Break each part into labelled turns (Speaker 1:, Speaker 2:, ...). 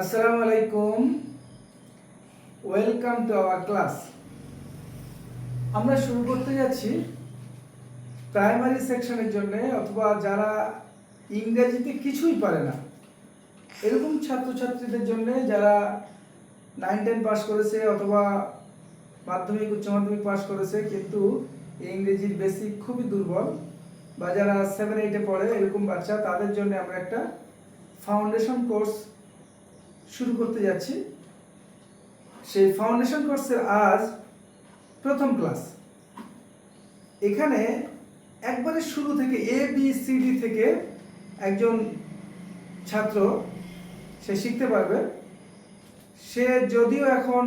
Speaker 1: আসসালামু আলাইকুম welcome to our class আমরা শুরু করতে যাচ্ছি প্রাইমারি সেকশনের জন্য, অথবা যারা ইংরেজিতে কিছুই পারে না, এরকম ছাত্রছাত্রীদের জন্য যারা নাইন টেন পাস করেছে, অথবা মাধ্যমিক, উচ্চ মাধ্যমিক পাস করেছে, কিন্তু ইংরেজির বেসিক খুবই দুর্বল, বা যারা সেভেন এইটে পড়ে, এরকম বাচ্চা, তাদের জন্য আমরা একটা ফাউন্ডেশন কোর্স শুরু করতে যাচ্ছি। সেই ফাউন্ডেশন কোর্সের আজ প্রথম ক্লাস এখানে একবারে শুরু থেকে এ বি সি ডি থেকে একজন ছাত্র সে শিখতে পারবে। সে যদিও এখন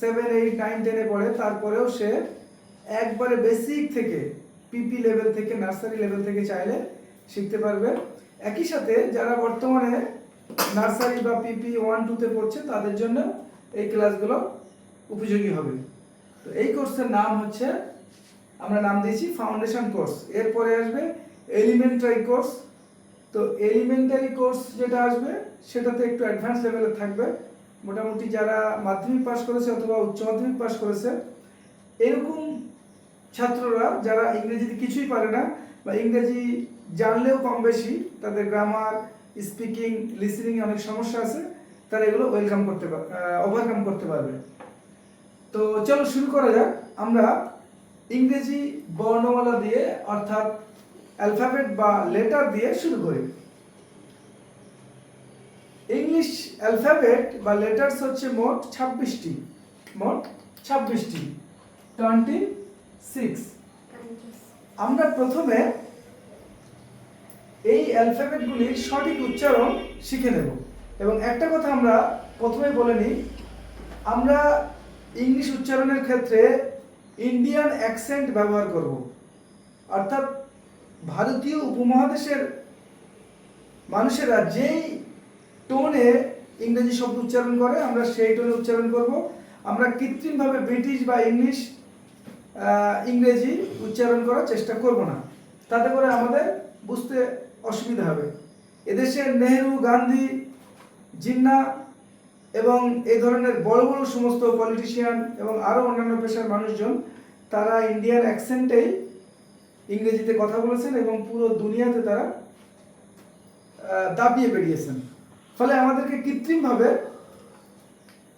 Speaker 1: সেভেন এইট নাইন টেনে পড়ে, তারপরেও সে একবারে বেসিক থেকে পিপি লেভেল থেকে নার্সারি লেভেল থেকে চাইলে শিখতে পারবে। একই সাথে যারা বর্তমানে নার্সারি বা পিপি ওয়ান টুতে পড়ছে, তাদের জন্য এই ক্লাসগুলো উপযোগী হবে। তো এই কোর্সের নাম হচ্ছে, আমরা নাম দিয়েছি ফাউন্ডেশন কোর্স এরপরে আসবে এলিমেন্টারি কোর্স তো এলিমেন্টারি কোর্স যেটা আসবে, সেটাতে একটু অ্যাডভান্স লেভেলে থাকবে। মোটামুটি যারা মাধ্যমিক পাস করেছে অথবা উচ্চ মাধ্যমিক পাস করেছে, এরকম ছাত্ররা যারা ইংরেজিতে কিছুই পারে না বা ইংরেজি জানলেও কম বেশি, তাদের গ্রামার স্পিকিং লিসনিং অনেক সমস্যা আছে তারা এগুলো ওয়েলকাম করতে ওভারকাম করতে পারবে। তো চলো শুরু করা যাক। আমরা ইংরেজি বর্ণমালা দিয়ে অর্থাৎ অ্যালফাবেট বা লেটার দিয়ে শুরু করি। ইংলিশ অ্যালফাবেট বা লেটার্স হচ্ছে মোট ছাব্বিশটি। মোট ছাব্বিশটি। টোয়েন্টি সিক্স আমরা প্রথমে এই অ্যালফাবেটগুলির সঠিক উচ্চারণ শিখে নেব। এবং একটা কথা আমরা প্রথমে বলে নিই, আমরা ইংলিশ উচ্চারণের ক্ষেত্রে ইন্ডিয়ান অ্যাকসেন্ট ব্যবহার করব। অর্থাৎ ভারতীয় উপমহাদেশের মানুষেরা যেই টোনে ইংরেজি শব্দ উচ্চারণ করে, আমরা সেই টোনে উচ্চারণ করব। আমরা কৃত্রিমভাবে ব্রিটিশ বা ইংলিশ ইংরেজি উচ্চারণ করার চেষ্টা করব না। তাতে করে আমাদের বুঝতে অসুবিধা হবে। এদেশের নেহেরু, গান্ধী, জিন্না এবং এই ধরনের বড় বড় সমস্ত পলিটিশিয়ান এবং আরও অন্যান্য পেশার মানুষজন, তারা ইন্ডিয়ান অ্যাকসেন্টেই ইংরেজিতে কথা বলেছেন এবং পুরো দুনিয়াতে তারা দাবিয়ে বেরিয়েছেন। ফলে আমাদেরকে কৃত্রিমভাবে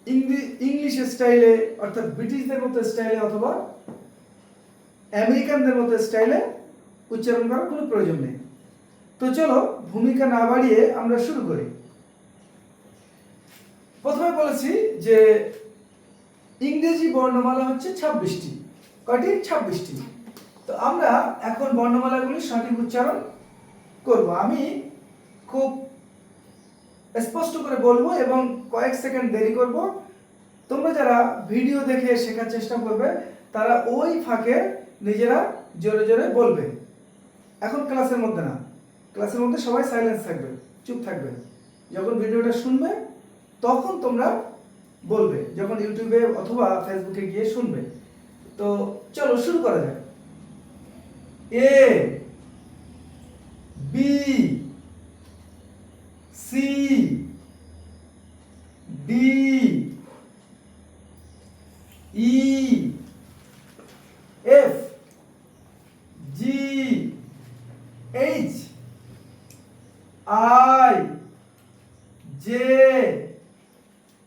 Speaker 1: ইংলি- ইংলিশ স্টাইলে অর্থাৎ ব্রিটিশদের মতো স্টাইলে অথবা আমেরিকানদের মতো স্টাইলে উচ্চারণ করার কোনো প্রয়োজন নেই। তো চলো ভূমিকা না বাড়িয়ে আমরা শুরু করি। প্রথমে বলেছি যে ইংরেজি বর্ণমালা হচ্ছে ছাব্বিশটি। কয়টি? ছাব্বিশটি। তো আমরা এখন বর্ণমালাগুলির সঠিক উচ্চারণ করব। আমি খুব স্পষ্ট করে বলব এবং কয়েক সেকেন্ড দেরি করব। তোমরা যারা ভিডিও দেখে শেখার চেষ্টা করবে, তারা ওই ফাঁকে নিজেরা জোরে জোরে বলবে। এখন ক্লাসের মধ্যে না ক্লাসের মধ্যে সবাই সাইলেন্স থাকবে, চুপ থাকবে। যখন ভিডিওটা শুনবে, তখন তোমরা বলবে, যখন ইউটিউবে অথবা ফেসবুকে গিয়ে শুনবে। তো চলো শুরু করা যাক। A B C D E F G H I J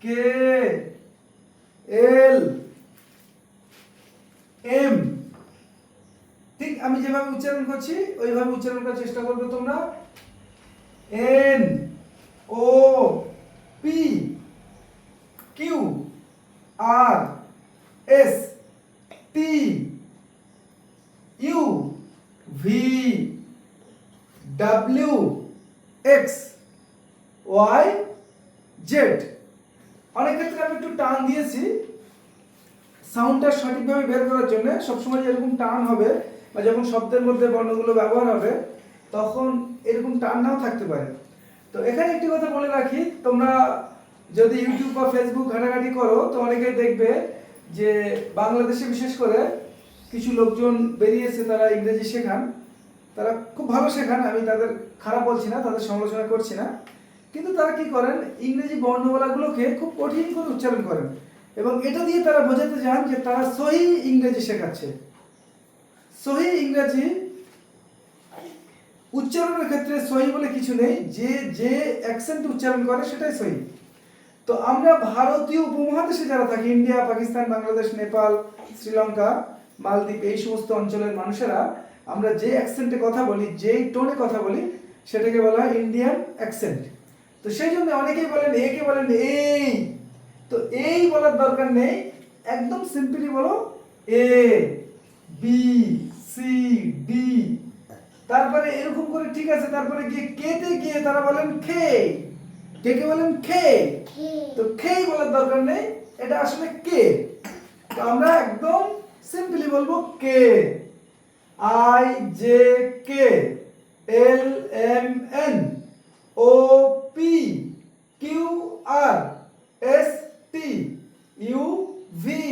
Speaker 1: K L M ঠিক, আমি যেভাবে উচ্চারণ করছি, ওইভাবে উচ্চারণ করার চেষ্টা করবে তোমরা। N O P Q R S T U V W X Y Z অনেক ক্ষেত্রে আমি একটু টান দিয়েছি সাউন্ডটা সঠিকভাবে বের করার জন্য। সবসময় যেরকম টান হবে বা যখন শব্দের মধ্যে বর্ণগুলো ব্যবহার হবে, তখন এরকম টান নাও থাকতে পারে। তো এখানে একটি কথা বলে রাখি, তোমরা যদি ইউটিউব বা ফেসবুক ঘাটাঘাটি করো, তো অনেকেই দেখবে যে বাংলাদেশে বিশেষ করে কিছু লোকজন বেরিয়েছে, তারা ইংরেজি শেখান। তারা খুব ভালো শেখান, আমি তাদের খারাপ বলছি না, তাদের সমালোচনা করছি না। কিন্তু তারা কি করেন? ইংরেজি বর্ণমালাগুলোকে খুব কঠিন করে উচ্চারণ করেন। এবং এটা দিয়ে তারা বোঝাতে চান যে তারা সহি ইংরেজি শেখাচ্ছে। সহি ইংরেজি উচ্চারণের ক্ষেত্রে সহি বলে কিছু নেই। যে যে অ্যাকসেন্ট উচ্চারণ করে সেটাই সহি। তো আমরা ভারতীয় উপমহাদেশে যারা থাকি, ইন্ডিয়া, পাকিস্তান, বাংলাদেশ, নেপাল, শ্রীলঙ্কা, মালদ্বীপ, এই সমস্ত অঞ্চলের মানুষেরা, আমরা যে অ্যাকসেন্টে কথা বলি, যেই টোনে কথা বলি, সেটাকে বলা হয় ইন্ডিয়ান অ্যাকসেন্ট তো সেই জন্য অনেকেই বলেন একে বলেন এই। তো এই বলার দরকার নেই। একদম সিম্পলি বলো এ বি সি ডি। তারপরে এরকম করে ঠিক আছে তারপরে গিয়ে কেতে গিয়ে তারা বলেন খে। কে কে বলেন খে? তো খেই বলার দরকার নেই এটা আসলে কে? তো আমরা একদম সিম্পলি বলব K. I J K L M N O P Q R S T U V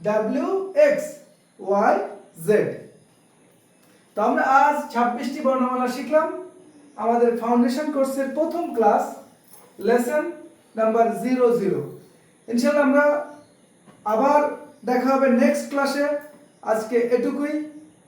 Speaker 1: W X Y Z তো আমরা আজ ছাব্বিশটি বর্ণমালা শিখলাম। আমাদের ফাউন্ডেশন কোর্সের প্রথম class lesson number zero zero ইনশাল্লাহ আমরা আবার দেখা হবে নেক্সট ক্লাসে আজকে এটুকুই।